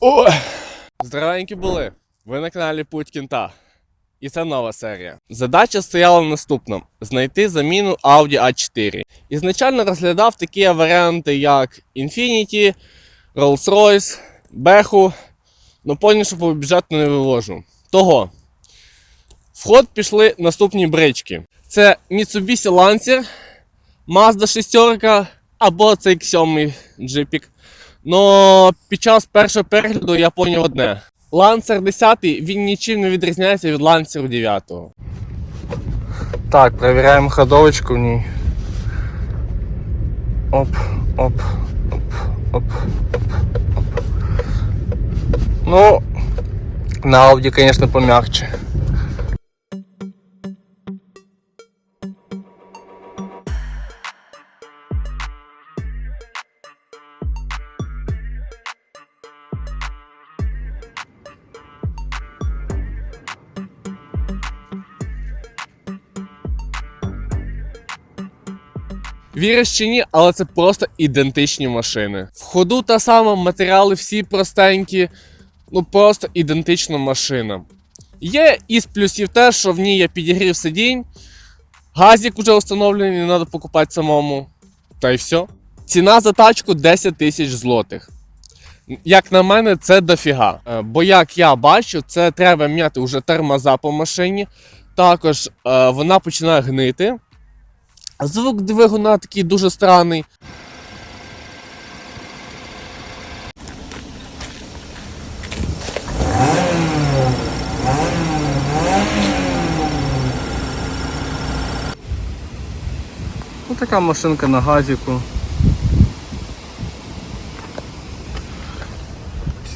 Ой. Здоровенькі були. Ви на каналі Путь Кінта. І це нова серія. Задача стояла наступна: знайти заміну Audi A4. Ізначально розглядав такі варіанти, як Infiniti, Rolls-Royce, Беху. Ну поняв, по бюджету не вивожу. Того. В ход пішли наступні брички. Це Mitsubishi Lancer, Mazda 6 або цей Xiaomi джипік. Но під час першого перегляду я поняв одне. Lancer 10 він нічим не відрізняється від Lancer 9. Так, перевіряємо ходовочку в ній. Оп, оп, оп, оп, оп, оп. Ну, на Audi, конечно, помягче. Віриш чи ні, але це просто ідентичні машини. В ходу та сама, матеріали всі простенькі, ну просто ідентична машина. Є із плюсів те, що в ній є підігрів сидінь, газик вже встановлений, не треба покупати самому. Та й все. Ціна за тачку 10 тисяч злотих. Як на мене, це дофіга. Е, Бо як я бачу, це треба міняти вже тормоза по машині. Також е, вона починає гнити. Звук двигуна такий дуже странний. Ось така машинка на газіку.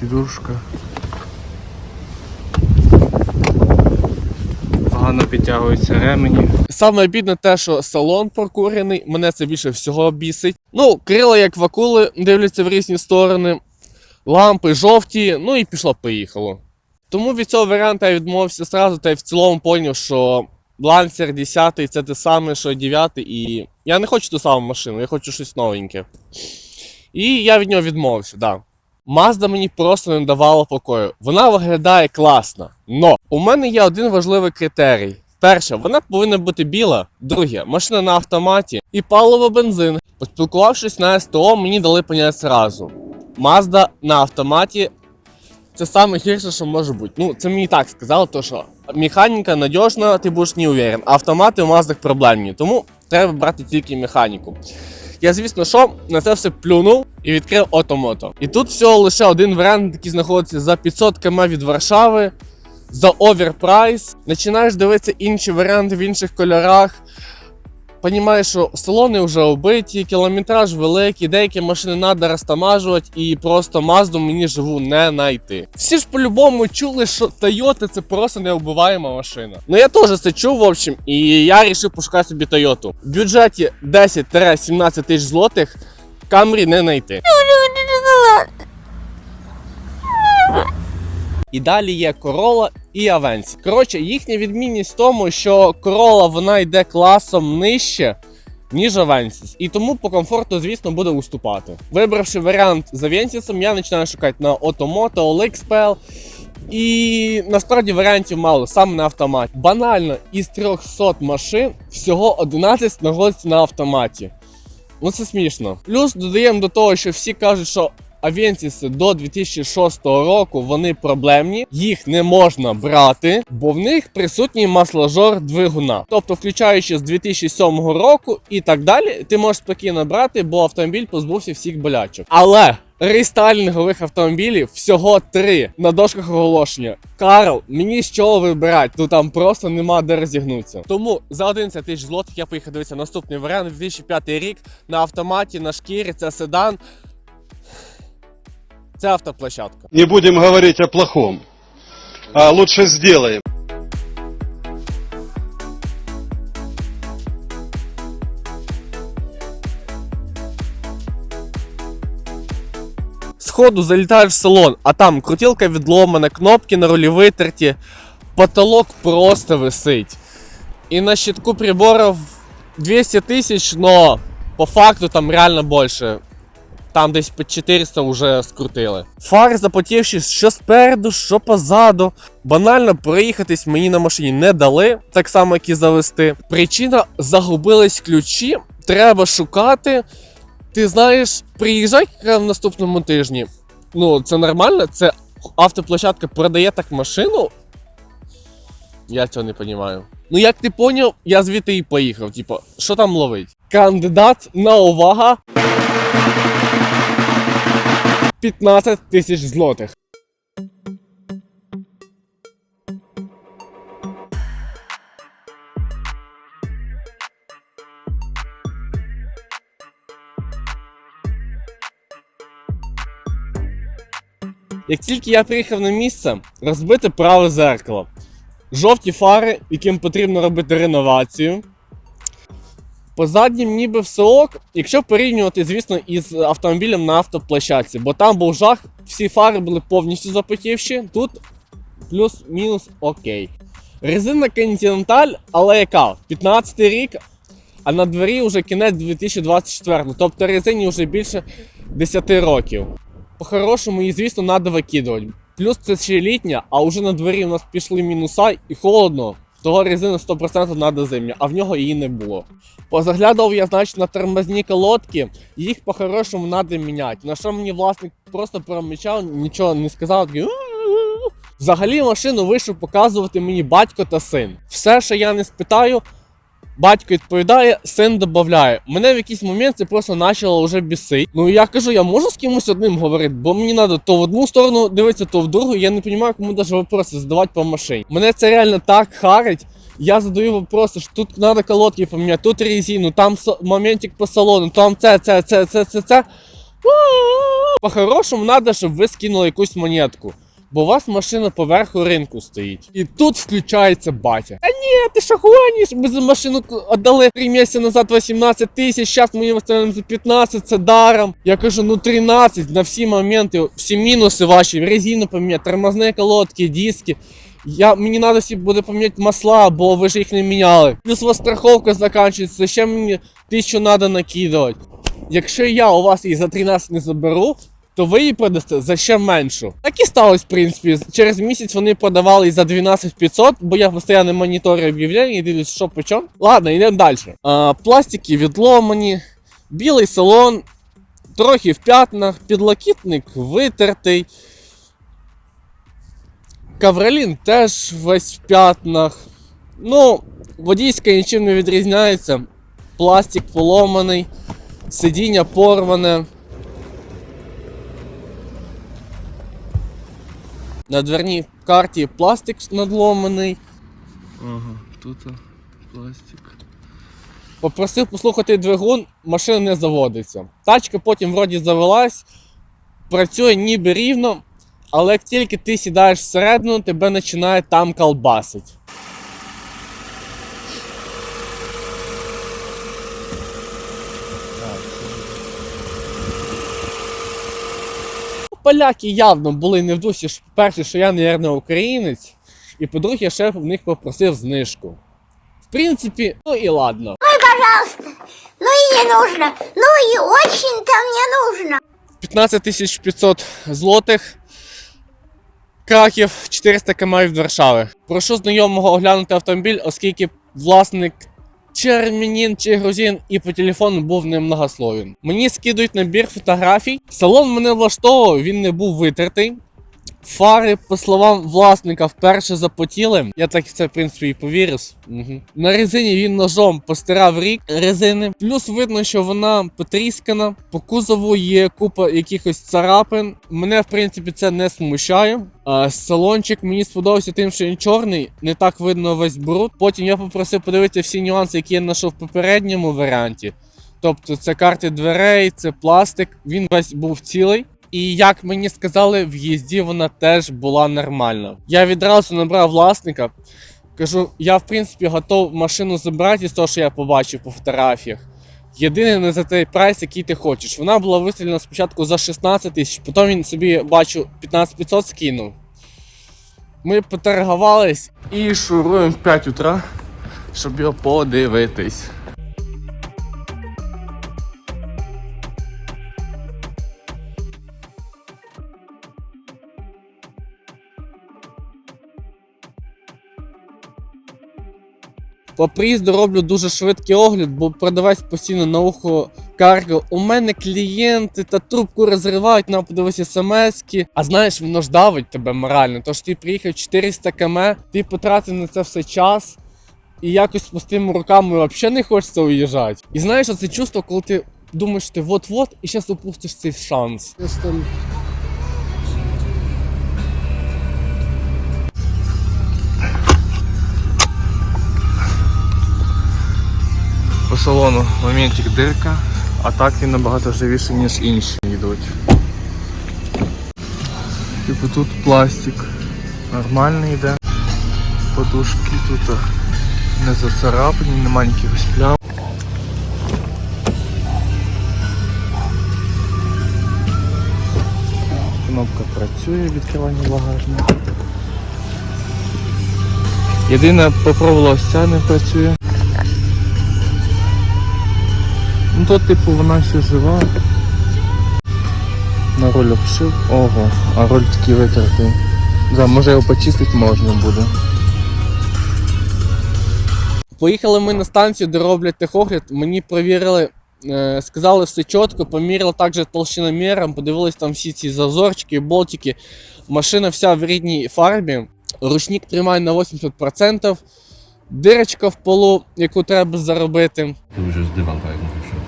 Сідушка. Погано підтягуються ремені. Саме бідне те, що салон прокурений, мене це більше всього бісить. Ну, крила як вакули, дивляться в різні сторони, лампи жовті, ну і пішло-поїхало. Тому від цього варіанту я відмовився зразу, та й в цілому поняв, що Lancer 10 це те саме, що 9, і я не хочу ту саму машину, я хочу щось новеньке. І я від нього відмовився, так. Да. Mazda мені просто не давала покою. Вона виглядає класно. Но у мене є один важливий критерій. Перше, вона повинна бути біла. Друге, машина на автоматі і паливо бензин. Поспілкувавшись на СТО, мені дали поняття зразу. Mazda на автоматі це саме гірше, що може бути. Ну, це мені так сказали, то що механіка надіжна, ти будеш не уверен. Автомати у Mazda проблемні, тому треба брати тільки механіку. Я, звісно, що на це все плюнув і відкрив Отомото. І тут всього лише один варіант, який знаходиться за 500 км від Варшави, за оверпрайс. Починаєш дивитися інші варіанти в інших кольорах. Понімаєш, що салони вже оббиті, кілометраж великий, деякі машини треба розтамажувати і просто Мазду мені живу не знайти. Всі ж по-любому чули, що Тойоти це просто неубиваема машина. Ну я теж це чув, в общем, і я вирішив пошукати собі Тойоту. В бюджеті 10-17 тисяч злотих Камрі не знайти. І далі є Corolla і Avensis. Коротше, їхня відмінність в тому, що Corolla вона йде класом нижче, ніж Avensis. І тому по комфорту, звісно, буде уступати. Вибравши варіант з Avensis, я починаю шукати на Automoto, OLX.pl. І насправді варіантів мало, саме на автоматі. Банально, із 300 машин всього 11 знаходиться на автоматі. Ну це смішно. Плюс додаємо до того, що всі кажуть, що Авентіси до 2006 року вони проблемні, їх не можна брати, бо в них присутній масложор двигуна. Тобто, включаючи з 2007 року і так далі, ти можеш спокійно брати, бо автомобіль позбувся всіх болячок. Але рестайлінгових автомобілів всього три на дошках оголошення. Карл, мені з чого вибирати? Ну там просто нема де розігнутися. Тому за 11 тисяч злотих я поїхав дивитися наступний варіант 2005 рік на автоматі, на шкірі, це седан. Це автоплощадка. Не будем говорить о плохом, а лучше сделаем. Сходу залітаєш в салон, а там крутілка відломана, кнопки на рулі витерті, потолок просто висить. І на щитку приборів 200 тисяч, но по факту там реально більше. Там десь під 400 вже скрутили. Фари запотівші, що спереду, що позаду. Банально проїхатись мені на машині не дали, так само, як і завести. Причина загубились ключі. Треба шукати. Ти знаєш, приїжджай в наступному тижні. Ну, це нормально, це автоплощадка продає так машину. Я цього не розумію. Ну, як ти поняв, я звідти і поїхав. Типу, що там ловить? Кандидат на увага. 15 тисяч злотих. Як тільки я приїхав на місце, розбите праве зеркало. Жовті фари, яким потрібно робити реновацію. По заднім ніби все ок, якщо порівнювати, звісно, із автомобілем на автоплощадці, бо там був жах, всі фари були повністю запотівші, тут плюс-мінус окей. Резина Continental, але яка? 15 рік, а на дворі вже кінець 2024, тобто резині вже більше 10 років. По-хорошому її, звісно, треба викидувати. Плюс це ще літня, а вже на дворі у нас пішли мінуса і холодно. Того резина 100% треба зимня, а в нього її не було. Позаглядав я, значить, на тормозні колодки, їх по-хорошому треба міняти. На що мені власник просто промічав, нічого не сказав. такий, Взагалі машину вийшов показувати мені батько та син. Все, що я не спитаю, батько відповідає, син додає. Мене в якийсь момент це просто почало вже бісити. Ну я кажу, я можу з кимось одним говорити, бо мені треба то в одну сторону дивитися, то в другу. Я не розумію, кому навіть вопроси задавати по машині. Мене це реально так харить. Я задаю вопроси, що тут треба колодки поміняти, тут резину, там моментик по салону, там це, це, це, це, це, це. По-хорошому треба, щоб ви скинули якусь монетку. Бо у вас машина поверху ринку стоїть. І тут включається батя. А ні, ти що гониш? Ми за машину віддали 3 місяці назад 18 тисяч, зараз ми її виставимо за 15, це даром. Я кажу, ну 13 на всі моменти, всі мінуси ваші, резину поміняти, тормозні колодки, диски. Я, мені треба всі буде поміняти масла, бо ви ж їх не міняли. Плюс у вас страховка закінчується, ще мені тисячу треба накидувати. Якщо я у вас її за 13 не заберу, то ви її продасте за ще меншу. Так і сталося, в принципі. Через місяць вони продавали за 12 500, бо я постійно моніторю об'явлення і дивлюсь, що по чому. Ладно, йдемо далі. А, пластики відломані, білий салон, трохи в п'ятнах, підлокітник витертий. Кавролін теж весь в п'ятнах. Ну, водійська нічим не відрізняється. Пластик поломаний, сидіння порване. На дверній карті пластик надломаний. Ага, тут пластик. Попросив послухати двигун, машина не заводиться. Тачка потім вроді завелась, працює ніби рівно, але як тільки ти сідаєш всередину, тебе починає там колбасить. Поляки явно були не в дусі. Перше, що я, мабуть, українець, і по-друге, ще в них попросив знижку. В принципі, ну і ладно. пожалуйста. Ну и не нужно. Ну и очень-то мне нужно. 15 500 злотих. Краків 400 км від Варшави. Прошу знайомого оглянути автомобіль, оскільки власник чи чи грузин, і по телефону був немногословен. Мені скидують набір фотографій. Салон мене влаштовував, він не був витертий. Фари, по словам власника, вперше запотіли. Я так це, в принципі, і повірив. Угу. На резині він ножом постирав рік резини. Плюс видно, що вона потріскана. По кузову є купа якихось царапин. Мене, в принципі, це не смущає. А, салончик мені сподобався тим, що він чорний, не так видно весь бруд. Потім я попросив подивитися всі нюанси, які я знайшов в попередньому варіанті. Тобто це карти дверей, це пластик, він весь був цілий. І як мені сказали, в їзді вона теж була нормальна. Я відразу набрав власника. Кажу, я в принципі готов машину забрати з того, що я побачив по фотографіях. Єдине не за той прайс, який ти хочеш. Вона була виставлена спочатку за 16 тисяч, потім він собі бачу 15 500 скинув. Ми поторгувались і шуруємо в 5 утра, щоб його подивитись. По приїзду роблю дуже швидкий огляд, бо продавець постійно на ухо карго. У мене клієнти та трубку розривають, на подивись смски. А знаєш, воно ж давить тебе морально. Тож ти приїхав 400 км, ти потратив на це все час. І якось з пустими руками взагалі не хочеться уїжджати. І знаєш, це чувство, коли ти думаєш, ти вот-вот і зараз упустиш цей шанс. По салону моментик дирка, а так він набагато живіший, ніж інші йдуть. Типу тут пластик нормальний йде. Подушки тут не зацарапані, немає якихось плям. Кнопка працює, відкривання багажника. Єдине, попробувала ця не працює. Ну то типу вона ще жива. На руль обшив. Ого, а руль такий витертий. Да, може його почистити можна буде. Поїхали ми на станцію, де роблять техогляд. Мені провірили, е, сказали все чітко, поміряли також толщиноміром, подивились там всі ці зазорчики, болтики. Машина вся в рідній фарбі. Ручник тримає на 80%. Дирочка в полу, яку треба. To już jest dywan, tak jak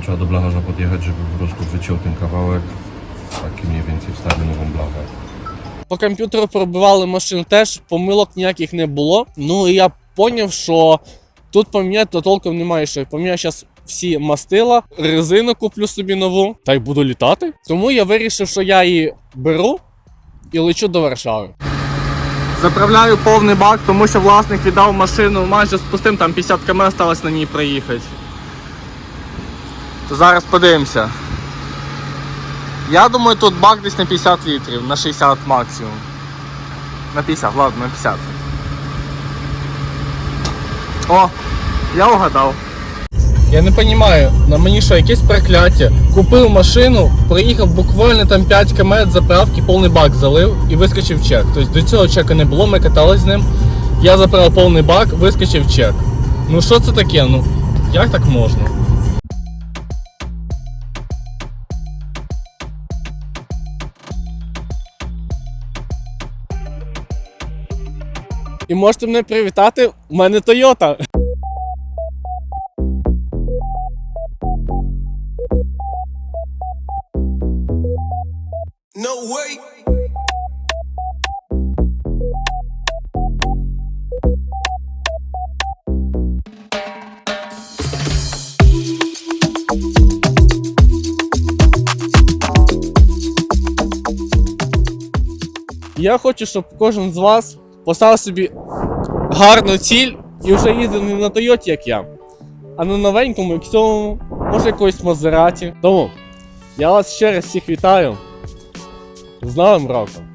trzeba do blacharza podjechać, żeby po prostu wyciął ten kawałek. Taki mniej więcej wstawił nową blachę. По комп'ютеру пробивали машину теж, помилок ніяких не було. Ну і я зрозумів, що тут поміняти то толком немає що. Поміняю зараз всі мастила, резину куплю собі нову та й буду літати. Тому я вирішив, що я її беру і лечу до Варшави. Заправляю повний бак, тому що власник віддав машину майже з пустим, там 50 км осталось на ній проїхати. То зараз подивимося. Я думаю, тут бак десь на 50 літрів, на 60 максимум. На 50, ладно, на 50. О, я угадав. Я не розумію, на мені що, якесь прокляття. Купив машину, проїхав буквально там 5 км заправки, повний бак залив і вискочив чек. Тобто до цього чека не було, ми катались з ним. Я заправив повний бак, вискочив чек. Ну що це таке? Ну, як так можна? І можете мене привітати, у мене Тойота. No way. Я хочу, щоб кожен з вас поставив собі гарну ціль і вже їздив не на Тойоті, як я, а на новенькому іксовому, може якоїсь Мазераті. Тому я вас ще раз всіх вітаю. З Новим роком!